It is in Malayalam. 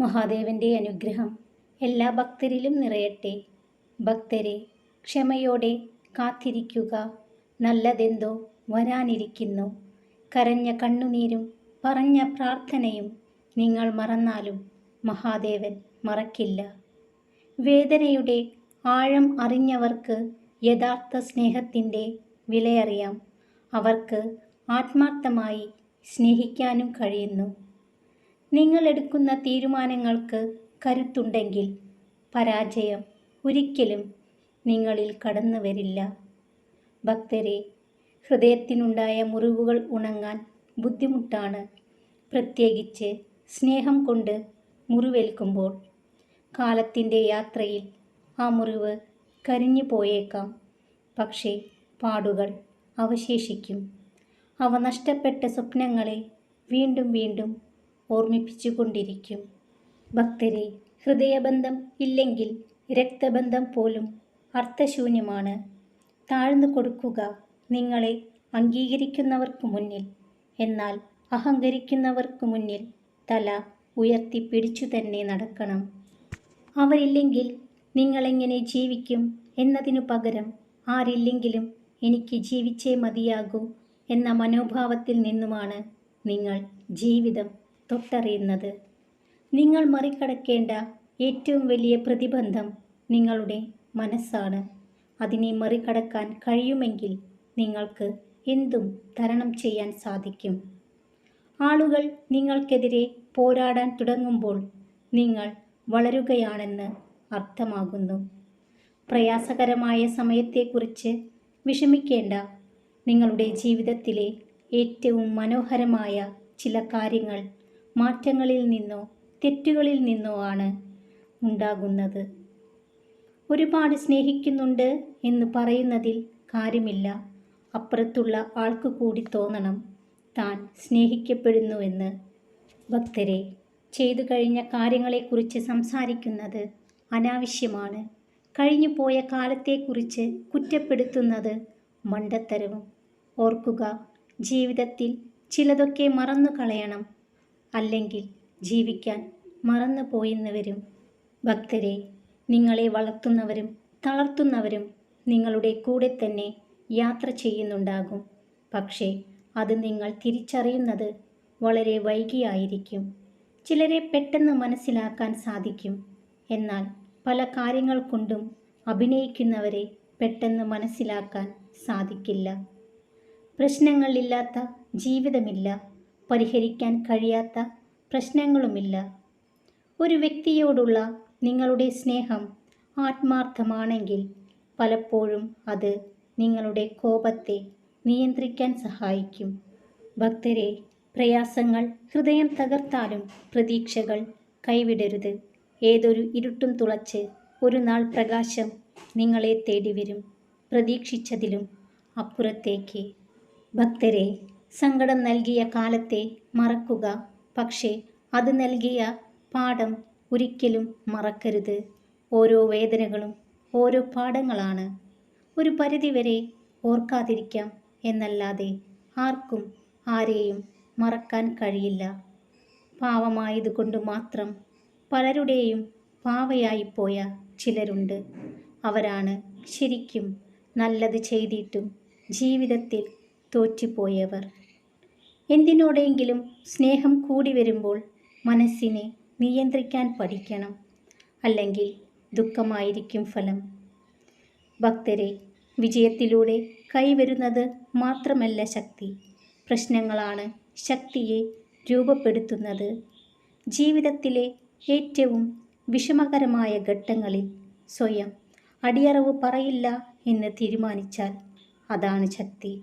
മഹാദേവന്റെ അനുഗ്രഹം എല്ലാ ഭക്തരിലും നിറയട്ടെ. ഭക്തരെ ക്ഷമയോടെ കാത്തിരിക്കുക. നല്ലതെന്തോ വരാനിരിക്കുന്നു. കരഞ്ഞ കണ്ണുനീരും പറഞ്ഞ പ്രാർത്ഥനയും നിങ്ങൾ മറന്നാലും മഹാദേവൻ മറക്കില്ല. വേദനയുടെ ആഴം അറിഞ്ഞവർക്ക് യഥാർത്ഥ സ്നേഹത്തിന്റെ വിലയറിയാം. അവർക്ക് ആത്മാർത്ഥമായി സ്നേഹിക്കാനും കഴിയുന്നു. നിങ്ങൾ എടുക്കുന്ന തീരുമാനങ്ങൾക്ക് കരുത്തുണ്ടെങ്കിൽ പരാജയം ഒരിക്കലും നിങ്ങളിൽ കടന്നു വരില്ല. ഭക്തരെ ഹൃദയത്തിനുണ്ടായ മുറിവുകൾ ഉണങ്ങാൻ ബുദ്ധിമുട്ടാണ്. പ്രത്യേകിച്ച് സ്നേഹം കൊണ്ട് മുറിവേൽക്കുമ്പോൾ കാലത്തിന്റെ യാത്രയിൽ ആ മുറിവ് കരിഞ്ഞു പോയേക്കാം. പക്ഷേ പാടുകൾ അവശേഷിക്കും. അവ നഷ്ടപ്പെട്ട സ്വപ്നങ്ങളെ വീണ്ടും വീണ്ടും ഓർമ്മിപ്പിച്ചുകൊണ്ടിരിക്കും. ഭക്തരെ ഹൃദയബന്ധം ഇല്ലെങ്കിൽ രക്തബന്ധം പോലും അർത്ഥശൂന്യമാണ്. താഴ്ന്നു കൊടുക്കുക നിങ്ങളെ അംഗീകരിക്കുന്നവർക്ക് മുന്നിൽ എന്നാൽ അഹങ്കരിക്കുന്നവർക്ക് മുന്നിൽ തല ഉയർത്തി പിടിച്ചു തന്നെ നടക്കണം. അവരില്ലെങ്കിൽ നിങ്ങളെങ്ങനെ ജീവിക്കും എന്നതിനു പകരം ആരില്ലെങ്കിലും എനിക്ക് ജീവിച്ചേ മതിയാകൂ എന്ന മനോഭാവത്തിൽ നിന്നുമാണ് നിങ്ങൾ ജീവിതം തൊട്ടറിയുന്നത്. നിങ്ങൾ മറികടക്കേണ്ട ഏറ്റവും വലിയ പ്രതിബന്ധം നിങ്ങളുടെ മനസ്സാണ്. അതിനെ മറികടക്കാൻ കഴിയുമെങ്കിൽ നിങ്ങൾക്ക് എന്തും തരണം ചെയ്യാൻ സാധിക്കും. ആളുകൾ നിങ്ങൾക്കെതിരെ പോരാടാൻ തുടങ്ങുമ്പോൾ നിങ്ങൾ വളരുകയാണെന്ന് അർത്ഥമാകുന്നു. പ്രയാസകരമായ സമയത്തെക്കുറിച്ച് വിഷമിക്കേണ്ട. നിങ്ങളുടെ ജീവിതത്തിലെ ഏറ്റവും മനോഹരമായ ചില കാര്യങ്ങൾ മാറ്റങ്ങളിൽ നിന്നോ തെറ്റുകളിൽ നിന്നോ ആണ് ഉണ്ടാകുന്നത്. ഒരുപാട് സ്നേഹിക്കുന്നുണ്ട് എന്ന് പറയുന്നതിൽ കാര്യമില്ല. അപ്പുറത്തുള്ള ആൾക്ക് കൂടി തോന്നണം. താൻ സ്നേഹിക്കപ്പെടുന്നുവെന്ന് ഭക്തരെ ചെയ്തു കഴിഞ്ഞ കാര്യങ്ങളെക്കുറിച്ച് സംസാരിക്കുന്നത് അനാവശ്യമാണ്. കഴിഞ്ഞു പോയ കാലത്തെക്കുറിച്ച് കുറ്റപ്പെടുത്തുന്നത് മണ്ടത്തരവും. ഓർക്കുക ജീവിതത്തിൽ ചിലതൊക്കെ മറന്നു കളയണം അല്ലെങ്കിൽ ജീവിക്കാൻ മറന്നു പോയുന്നവരും ഭക്തരെ നിങ്ങളെ വളർത്തുന്നവരും തളർത്തുന്നവരും നിങ്ങളുടെ കൂടെ തന്നെ യാത്ര ചെയ്യുന്നുണ്ടാകും. പക്ഷേ അത് നിങ്ങൾ തിരിച്ചറിയുന്നത് വളരെ വൈകിയായിരിക്കും. ചിലരെ പെട്ടെന്ന് മനസ്സിലാക്കാൻ സാധിക്കും. എന്നാൽ പല കാര്യങ്ങൾ കൊണ്ടും അഭിനയിക്കുന്നവരെ പെട്ടെന്ന് മനസ്സിലാക്കാൻ സാധിക്കില്ല. പ്രശ്നങ്ങളില്ലാത്ത ജീവിതമില്ല. പരിഹരിക്കാൻ കഴിയാത്ത പ്രശ്നങ്ങളുമില്ല. ഒരു വ്യക്തിയോടുള്ള നിങ്ങളുടെ സ്നേഹം ആത്മാർത്ഥമാണെങ്കിൽ പലപ്പോഴും അത് നിങ്ങളുടെ കോപത്തെ നിയന്ത്രിക്കാൻ സഹായിക്കും. ഭക്തരെ പ്രയാസങ്ങൾ ഹൃദയം തകർത്താലും പ്രതീക്ഷകൾ കൈവിടരുത്. ഏതൊരു ഇരുട്ടും തുളച്ച് ഒരു നാൾ പ്രകാശം നിങ്ങളെ തേടി വരും പ്രതീക്ഷിച്ചതിലും അപ്പുറത്തേക്ക്. ഭക്തരെ സങ്കടം നൽകിയ കാലത്തെ മറക്കുക. പക്ഷേ അത് നൽകിയ പാഠം ഒരിക്കലും മറക്കരുത്. ഓരോ വേദനകളും ഓരോ പാഠങ്ങളാണ്. ഒരു പരിധിവരെ ഓർക്കാതിരിക്കാം എന്നല്ലാതെ ആർക്കും ആരെയും മറക്കാൻ കഴിയില്ല. പാവമായതുകൊണ്ട് മാത്രം പലരുടെയും പാവയായിപ്പോയ ചിലരുണ്ട്. അവരാണ് ശരിക്കും നല്ലത് ചെയ്തിട്ടും ജീവിതത്തിൽ തോറ്റുപോയവർ. എന്തിനോടെങ്കിലും സ്നേഹം കൂടി വരുമ്പോൾ മനസ്സിനെ നിയന്ത്രിക്കാൻ പഠിക്കണം. അല്ലെങ്കിൽ ദുഃഖമായിരിക്കും ഫലം. ഭക്തരെ വിജയത്തിലൂടെ കൈവരുന്നത് മാത്രമല്ല ശക്തി. പ്രശ്നങ്ങളാണ് ശക്തിയെ രൂപപ്പെടുത്തുന്നത്. ജീവിതത്തിലെ ഏറ്റവും വിഷമകരമായ ഘട്ടങ്ങളിൽ സ്വയം അടിയറവ് പറയില്ല എന്ന് തീരുമാനിച്ചാൽ അതാണ് ശക്തി.